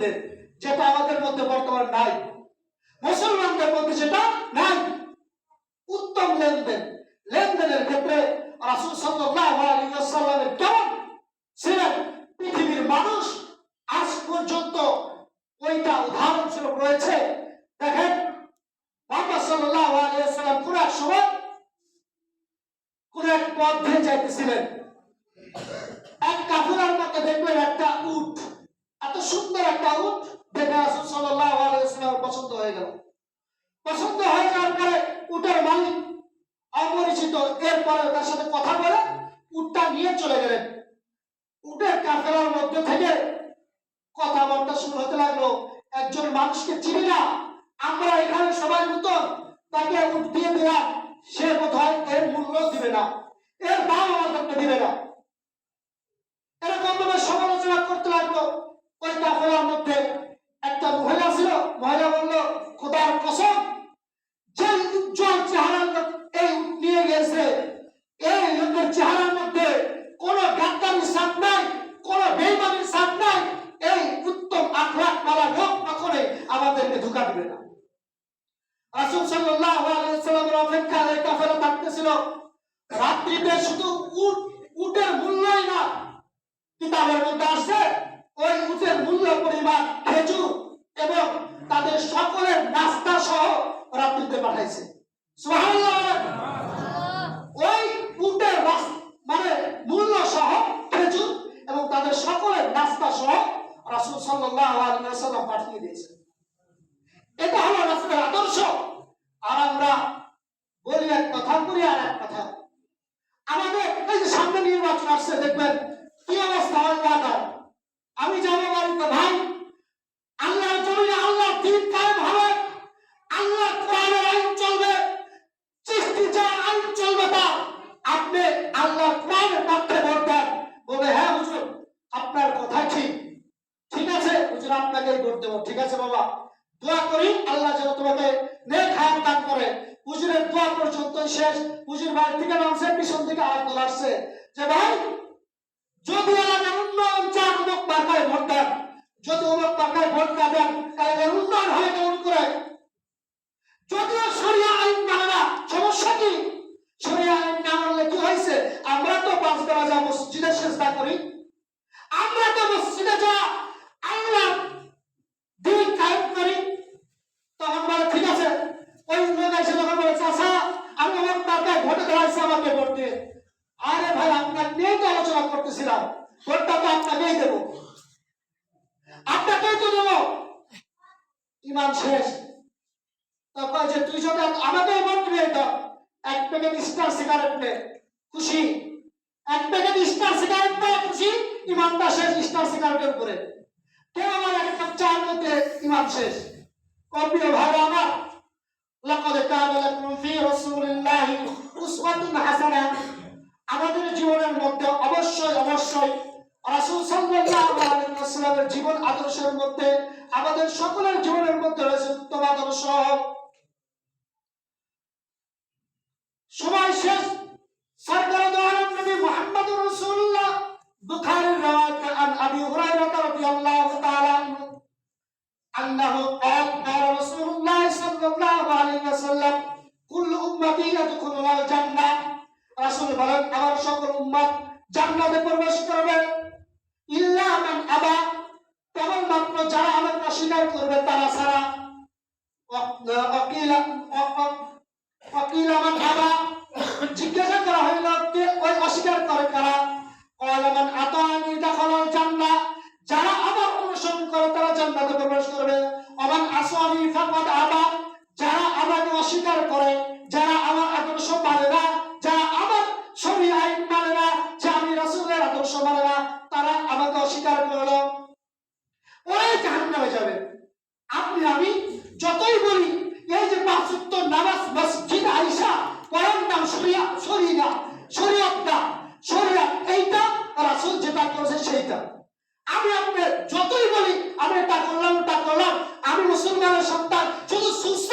লেনদেন যেটা আমাদের মধ্যে বর্তমান নাই। মুসলমানদের মধ্যে সেটা নাই। উত্তম লেনদেন। লেনদেনের ক্ষেত্রে রাসূল সাল্লাল্লাহু আলাইহি ওয়াসাল্লামের কেমন ছিলেন? পৃথিবীর মানুষ আজ পর্যন্ত ওইটা উদাহরণস্বরূপ রয়েছে। দেখেন, মোহাম্মদ সাল্লাল্লাহু আলাইহি ওয়াসাল্লাম কোন এক সময় কোন এক পথ দিয়ে যাইতেছিলেন। এক মধ্যে দেখবেন একটা উট। এত সুন্দর একটা উট দেখে রাসূল সাল্লাল্লাহু আলাইহি পছন্দ হয়ে গেল। পছন্দ হয়ে যাওয়ার পরে উটের মালিক অপরিচিত, এরপরে তার সাথে কথা বলে উটটা নিয়ে চলে গেলেন। উটের কাফেলার মধ্যে থেকে কথাবার্তা শুরু হতে লাগল, একজন মানুষকে চিনি না, আমরা এখানে সবাই নতুন, তাকে উট দিয়ে দিলাম সে বোধ হয় এর মূল্য দিবে না, এর দাম আমাদেরকে দিবে না। এরকম ভাবে ওই কাফেলার মধ্যে একটা মহিলা ছিল, মহিলা বলল, খোদার কসম যে উজ্জ্বল চেহারার এই নিয়ে গেছে, এই লোকের চেহারার মধ্যে কোনো গাদ্দারির সাপ নাই, কোনো বেইমানির সাপ নাই, এই উত্তম আখলাক মালা লোক কখনোই আমাদেরকে ধোকা দিবে না। রাসূল সাল্লাল্লাহু আলাইহি ওয়াসাল্লামের অপেক্ষায় এই কাফেলা থাকতেছিল। রাত্রিতে শুধু উট, উটের মূল্যই না, কিতাবের মধ্যে আসছে ওই উটের মূল্য পরিমাণ খেজুর এবং তাদের সকলের নাস্তা সহ রাত্রিতে পাঠাইছে সুবহানাল্লাহ বলেন। ওই উটের রাস- মানে মূল্য সহ খেজুর এবং তাদের সকলের নাস্তা সহ রাসূল সাল্লাল্লাহু আলাইহি ওয়াসাল্লাম পাঠিয়ে দিয়েছেন এটা হলো রাসূলের আদর্শ আর আমরা বলি এক কথা করি আর এক কথা আমাদের এই যে সামনে নির্বাচন দেখবেন কি অবস্থা এলাকায় আমি যাব বাড়িতে ভাই, আল্লাহর জমিনে আল্লাহ দিন কায়েম হবে আল্লাহ কোরআনের আইন চলবে, সৃষ্টি যা আইন চলবে তা আপনি আল্লাহ কোরআনের পক্ষে ভোট দেন। বলে হ্যাঁ হুজুর, আপনার কথা ঠিক ঠিক আছে, হুজুর, আপনাকেই ভোট দেবো। ঠিক আছে বাবা, দোয়া করি আল্লাহ যেন তোমাকে নেক হায়াত দান করে। হুজুরের দোয়া পর্যন্তই শেষ। হুজুর বাড়ি থেকে নামছে, পিছন থেকে তোলা আসছে। যে ভাই যদি এলাকার উন্নয়ন চান অমুক মার্কায় ভোট দেন, যদি অমুক মার্কায় ভোট না দেন এলাকার উন্নয়ন হয় কেমন করে? যদিও সরিয়া আইন মানে না, সমস্যা কি? আইন না মানলে কি হয়েছে? আমরা তো পাঁচ বেলা যা চেষ্টা করি। আমরা তো মসজিদে যা আল্লাহ দিন কায়েম করি। তখন বলে, ঠিক আছে। ওই লোক এসে বলে চাষা আমি আমার টাকায় ভোটে দাঁড়াইছি আমাকে ভোট দিয়ে। আরে ভাই, আপনার নিয়ে তো আলোচনা করতেছিলাম। ভোটটা তো আপনাকেই দেবো? আপনাকেই তো দেবো। ইমান শেষ। তারপর যে, তুই যদি আমাকে ভোট দিবি এটা। এক প্যাকেট স্টার সিগারেট নে। খুশি? এক প্যাকেট স্টার সিগারেট নে খুশি? ইমানটা শেষ স্টার সিগারেটের উপরে। কেউ আমার এক কাপ চার মধ্যে ইমান শেষ। কপ্রিয় ভাইরা আমার। লাকুম ফি রাসূলিল্লাহি উসওয়াতুন হাসানাহ। আমাদের জীবনের মধ্যে অবশ্যই অবশ্যই। রাসুল সাল্লামের জীবন আদর্শের মধ্যে, আমাদের সকলের জীবনের মধ্যে রয়েছে উত্তম আদর্শ। সময় শেষ। সরকার দোয়ারের নবী মোহাম্মদ রসুল্লাহ বুখারীর রাওয়াত আন আবি হুরায়রা রাদিয়াল্লাহু তাআলা আন্নাহু ক্বাল ক্বাল রাসূলুল্লাহ সাল্লাল্লাহু আলাইহি ওয়াসাল্লাম, কুল্লু উম্মতি ইয়াদখুলুল জান্নাহ রাসূল বলেন, আমার সকল উম্মত জান্নাতে প্রবেশ করবে। ইল্লা মান আবা, কেবলমাত্র যারা আমাকে অস্বীকার করবে তারা ছাড়া। আবা, জিজ্ঞাসা করা হইল, কে ওই অস্বীকার করে কারা? কয়লা আতানি যারা আমার অনুসরণ করে তারা জান্নাতে প্রবেশ করবে। আমান আসওয়ানি ফাকাদ আবা যতই বলি, এই যে পাঁচত্ব নামাজ মসজিদ আইসা পড়ার নাম শরিয়া শরিয়া শরিয়ত না শরিয়া, এইটা, রাসুল যেটা করছে সেইটা। আমি আপনার যতই বলি, আমি এটা করলাম, ওটা করলাম। আমি মুসলমানের সন্তান, শুধু সুস্থ